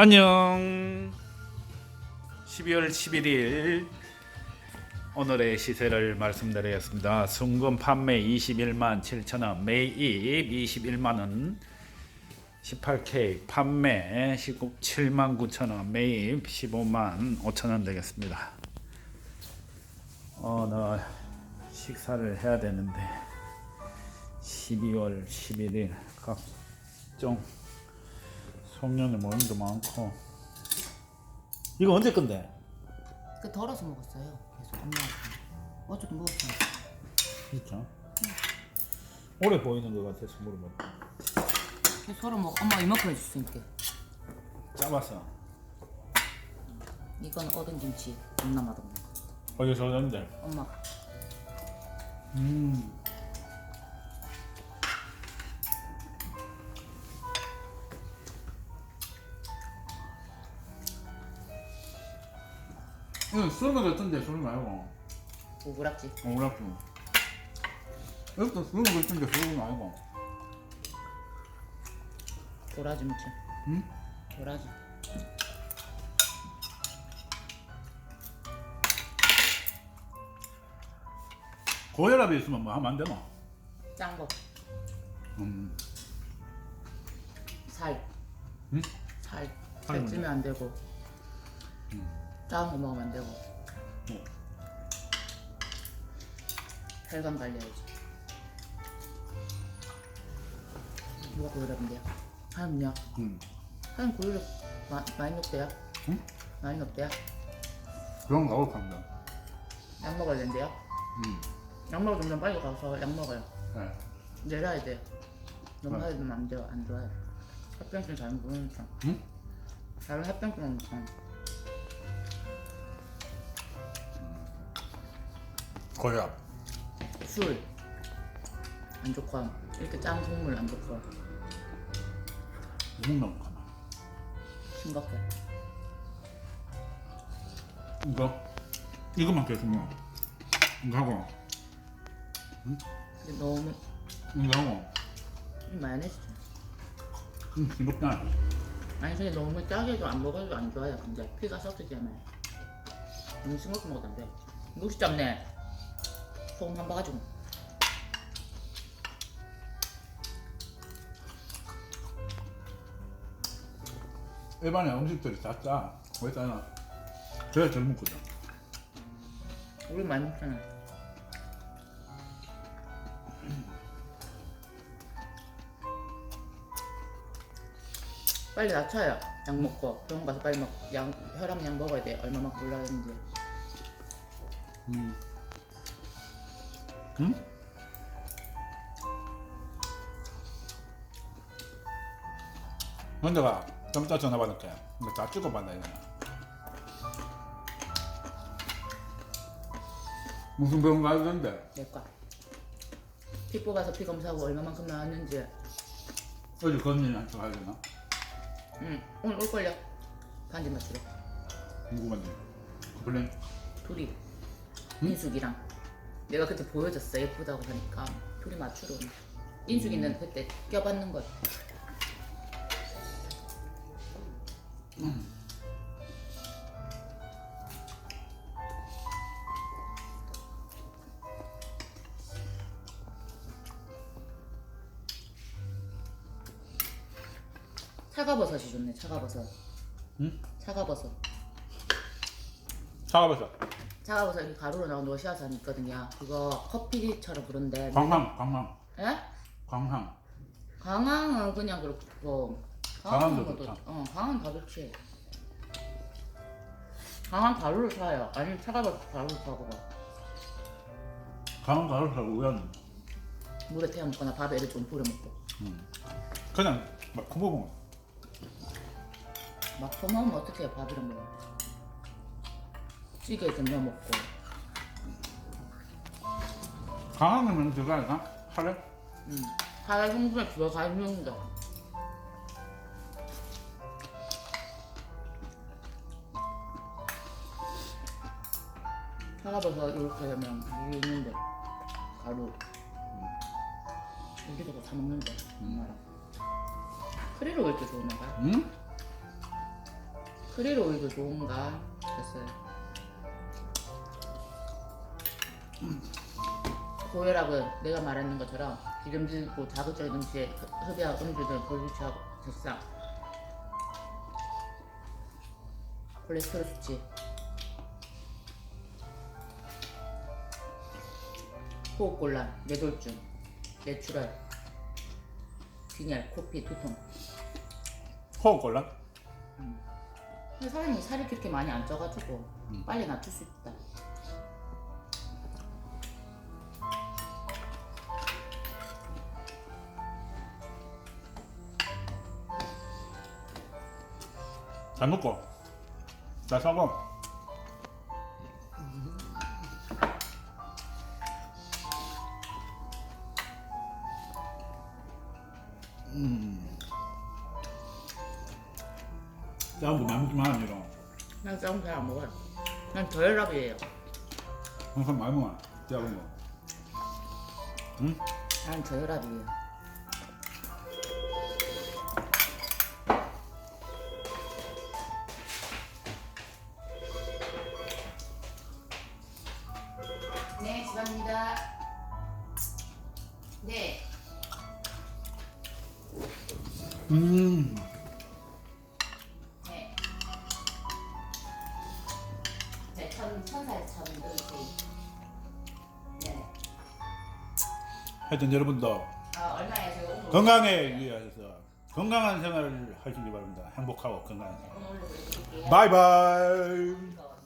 안녕. 12월 11일 오늘의 시세를 말씀드리겠습니다. 순금 판매 21만 7천 원, 매입 21만 원, 18K 판매 17만 9천 원, 매입 15만 5천 원 되겠습니다. 오늘 식사를 해야 되는데 12월 11일 각종 송년회 모임도 많고 이거 언제 건데? 그 덜어서 먹었어요. 계속 엄마가 어제도 먹었잖아. 진짜? 오래 보이는 것 같아서 물어봤다 계속 덜어 먹어. 엄마 이만큼 해줬으니까. 짜봤어 이건 얻은 김치. 겁나 맛없는 거. 어디서 얻었는데? 엄마가. 음 이거 술은 어떤데 술 말고 오그락지. 오락주 여기도 술은 어떤데 술은 말고 도라지 무침. 응? 도라지. 고혈압이 있으면 뭐 하면 안 되나? 짠 거. 음 살. 응? 살. 살은 살 찌면 안 되고. 작은 거 먹으면 안 되고. 어. 혈관 관리해야지. 누가 고혈압인데요? 음. 하연 고혈압 마, 많이 높대요? 응? 많이 높대요? 거 나올 겁니다 약 먹어야 된대요? 음. 약 먹으면 빨리 가서 약 먹어요. 네. 내려야 돼요. 너무 네. 하게 되면 안 돼요. 안 좋아요. 합병증 잘 모르니까. 응? 다른 합병증 오니까. 고 혈압 술. 안 좋고. 이렇게 짠 국물 안 좋고. 못 먹는 거 심각해. 이거 이거만 계속 먹어 이거 하고 근데 너무 이거 하고 마요네즈. 음 싱겁다 아니 근데 너무 짜게 해도 안 먹어도 안 좋아요. 근데 피가 섞이잖아요. 너무 싱겁게 먹어도 안 돼. 녹시 잡네. 소금 한 바가지고. 일반의 음식들이 다 짜 왜 짜나 그래야 덜 먹거든 우리 많이 먹잖아. 빨리 낮춰요. 약 먹고 병원 가서 빨리 먹. 약 혈압약 먹어야 돼. 얼마만큼 올라가는지. 음. 응? 현대가 좀 이따 전화 받을게 근데 다 찍어봤나 이거 무슨 병원 가야 되는데 내과. 피 뽑아서 피 검사하고 얼마만큼 나왔는지. 어디 건민한테 가야 되나? 응. 오늘 올걸요. 반지 맞추러. 궁금한데 그래 둘이. 인숙이랑. 내가 그때 보여줬어. 예쁘다고 하니까. 둘이 맞추러. 인숙이는 그때 껴받는 거. 차가버섯이 좋네. 차가버섯. 응? 차가버섯. 차가버섯 차가버섯 이렇게 가루로 나온 러시아산이 있거든요. 그거 커피처럼 그런데. 광항 광항 예? 광항 강황은 그냥 그렇고. 강황도 강황은 좋다. 어, 강황 다 좋지. 강황 가루를 사요. 아니면 차가버섯 가루를 사고 강항 가루를 우연 물에 태워 먹거나 밥에 이렇게 좀 뿌려 먹고. 그냥 막 구워 먹어 막 퍼먹으면 어떻게 해 밥이랑 먹어. 찌개에 좀 넣어 먹고. 강항은 들어가 있나? 하래? 음. 하나 성분에 들어가 있는데. 차가버섯 이렇게 되면 물이 있는데 가루 그거 다 먹는데 엄마랑 왜 이렇게 좋은가? 응? 크릴 오일도 좋은가 했어요. 고혈압은 내가 말하는 것처럼 기름지고 자극적인 음식에 흡입하고 음주든 불규칙하고 적상. 콜레스테롤 수치. 호흡곤란, 뇌졸중, 뇌출혈, 빈혈, 코피, 두통. 호흡 곤란? 근데 사람이 살이 그렇게 많이 안 쪄가지고 빨리 낮출 수 있다. 잘 먹고. 나 사고. 음. 다음도 많이 먹지 마, 이런. 난 싸움 잘안 먹어요. 난 저혈압이에요. 항상 많이 먹어. 작은 거. 응? 난 저혈압이에요. 네. 음. 네. 네, 천, 천살. 네. 하여튼 여러분도 아, 얼마에 제가 오늘 건강에 위하여서 건강한 생활을 하시기 바랍니다. 행복하고 건강한 생활. 오늘 올려드릴게요. 바이바이. 이거